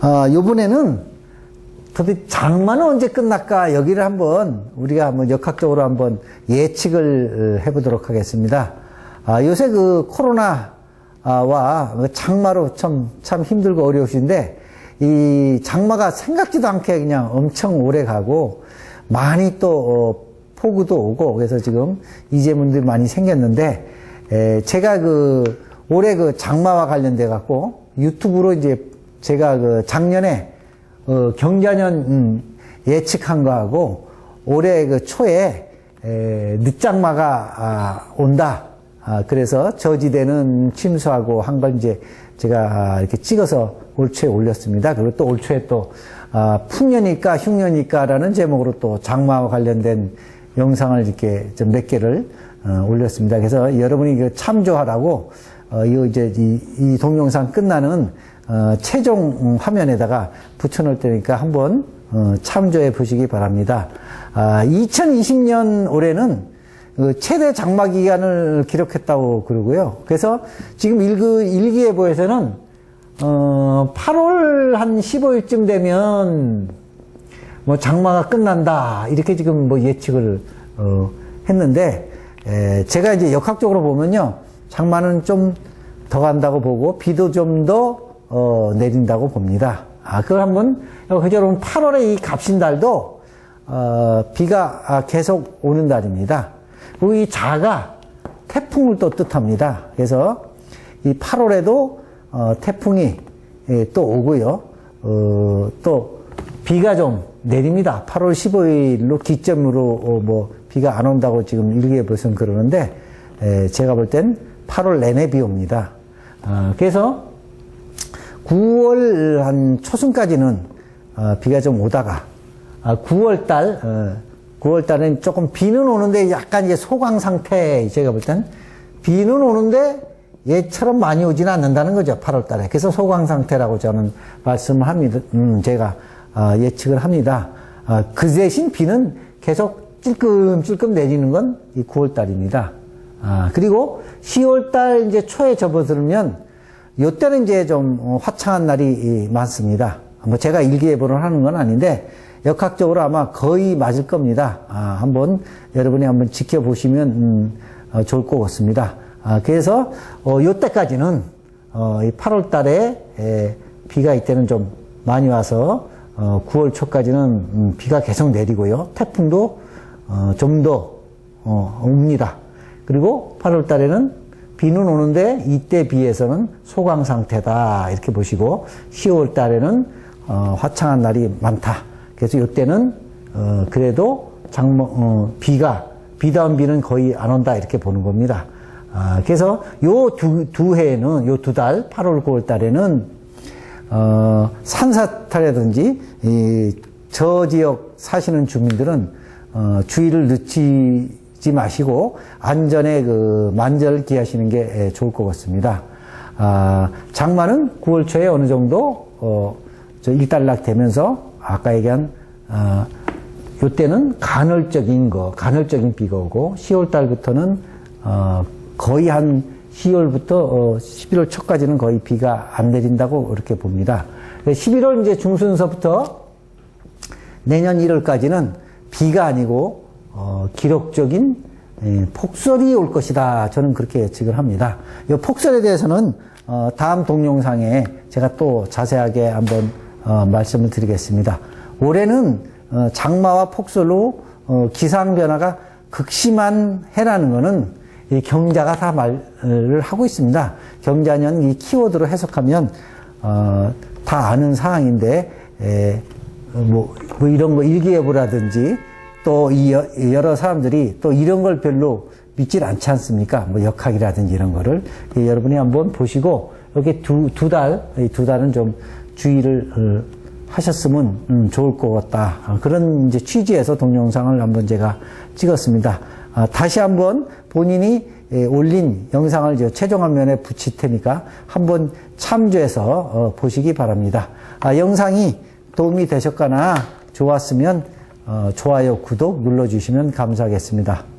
아, 요번에는 도대체 장마는 언제 끝날까 여기를 한번 우리가 한번 역학적으로 한번 예측을 어, 해보도록 하겠습니다. 아, 요새 그 코로나와 그 장마로 참, 참 힘들고 어려우신데 이 장마가 생각지도 않게 그냥 엄청 오래 가고 많이 또 어, 폭우도 오고 그래서 지금 이재문들이 많이 생겼는데 에, 제가 그 올해 그 장마와 관련돼 갖고 유튜브로 이제 제가 그 작년에 어, 경자년 음, 예측한 거하고 올해 그 초에 에, 늦장마가 아, 온다. 아, 그래서 저지대는 침수하고 한 걸 이제 제가 이렇게 찍어서 올 초에 올렸습니다. 그리고 또 올 초에 또 아, 풍년일까 흉년일까라는 제목으로 또 장마와 관련된 영상을 이렇게 좀 몇 개를 어, 올렸습니다. 그래서 여러분이 그 참조하라고 어, 이 이제 이, 이 동영상 끝나는 어, 최종 음, 화면에다가 붙여놓을 테니까 한번 어, 참조해 보시기 바랍니다. 아, 2020년 올해는 그 최대 장마 기간을 기록했다고 그러고요. 그래서 지금 일기, 일기예보에서는 어, 8월 한 15일쯤 되면 뭐 장마가 끝난다 이렇게 지금 뭐 예측을 어, 했는데 에, 제가 이제 역학적으로 보면요 장마는 좀 더 간다고 보고 비도 좀더 어, 내린다고 봅니다. 아 그걸 한번 그저 여러분 8월에 이 갑신달도 어, 비가 아, 계속 오는 달입니다. 그리고 이 자가 태풍을 또 뜻합니다. 그래서 이 8월에도 어, 태풍이 예, 또 오고요. 어, 또 비가 좀 내립니다. 8월 15일로 기점으로 어, 뭐 비가 안 온다고 지금 일기예보에서는 그러는데 에, 제가 볼 땐 8월 내내 비 옵니다. 아, 그래서 9월 한 초순까지는 어, 비가 좀 오다가 아, 9월 달 9월 달엔 조금 비는 오는데 약간 이제 소강 상태 제가 볼 땐 비는 오는데 얘처럼 많이 오지는 않는다는 거죠. 8월 달에. 그래서 소강 상태라고 저는 말씀을 합니다. 음, 제가 아, 예측을 합니다. 아, 그 대신 비는 계속 찔끔찔끔 내리는 건 이 9월 달입니다. 아, 그리고 10월 달 이제 초에 접어들면 요때는 이제 좀 어, 화창한 날이 많습니다. 뭐 제가 일기예보를 하는 건 아닌데 역학적으로 아마 거의 맞을 겁니다. 아, 한번 여러분이 한번 지켜보시면 음, 어, 좋을 것 같습니다. 아, 그래서 어, 요때까지는 어, 이 8월 달에 에, 비가 이때는 좀 많이 와서 어, 9월 초까지는 음, 비가 계속 내리고요. 태풍도 어, 좀더 어, 옵니다. 그리고 8월 달에는 비는 오는데 이때 비해서는 소강 상태다 이렇게 보시고 10월 달에는 어, 화창한 날이 많다. 그래서 이때는 어, 그래도 장모 어, 비가 비다운 비는 거의 안 온다 이렇게 보는 겁니다. 아, 그래서 요 두 두 해에는 요 두 달 8월 9월 달에는 어, 산사탈이라든지 이 저 지역 사시는 주민들은 어, 주의를 늦추 지 마시고 안전에 그 만전을 기하시는 게 예, 좋을 것 같습니다. 아, 장마는 9월 초에 어느 정도 어, 저 일단락 되면서 아까 얘기한 어, 요때는 간헐적인 거, 간헐적인 비가 오고 10월 달부터는 어, 거의 한 10월부터 어, 11월 초까지는 거의 비가 안 내린다고 이렇게 봅니다. 11월 이제 중순서부터 내년 1월까지는 비가 아니고 어, 기록적인 예, 폭설이 올 것이다. 저는 그렇게 예측을 합니다. 이 폭설에 대해서는 어, 다음 동영상에 제가 또 자세하게 한번 어, 말씀을 드리겠습니다. 올해는 어, 장마와 폭설로 어, 기상 변화가 극심한 해라는 것은 이 경자가 다 말을 하고 있습니다. 경자년 이 키워드로 해석하면 어, 다 아는 사항인데 에, 뭐, 뭐 이런 거 일기예보라든지 또 이 여러 사람들이 또 이런 걸 별로 믿질 않지 않습니까? 뭐 역학이라든지 이런 거를 예, 여러분이 한번 보시고 여기 두두달이두 달은 좀 주의를 어, 하셨으면 음, 좋을 것 같다. 아, 그런 이제 취지에서 동영상을 한번 제가 찍었습니다. 아, 다시 한번 본인이 예, 올린 영상을 최종 화면에 붙일 테니까 한번 참조해서 어, 보시기 바랍니다. 아, 영상이 도움이 되셨거나 좋았으면 어, 좋아요, 구독 눌러주시면 감사하겠습니다.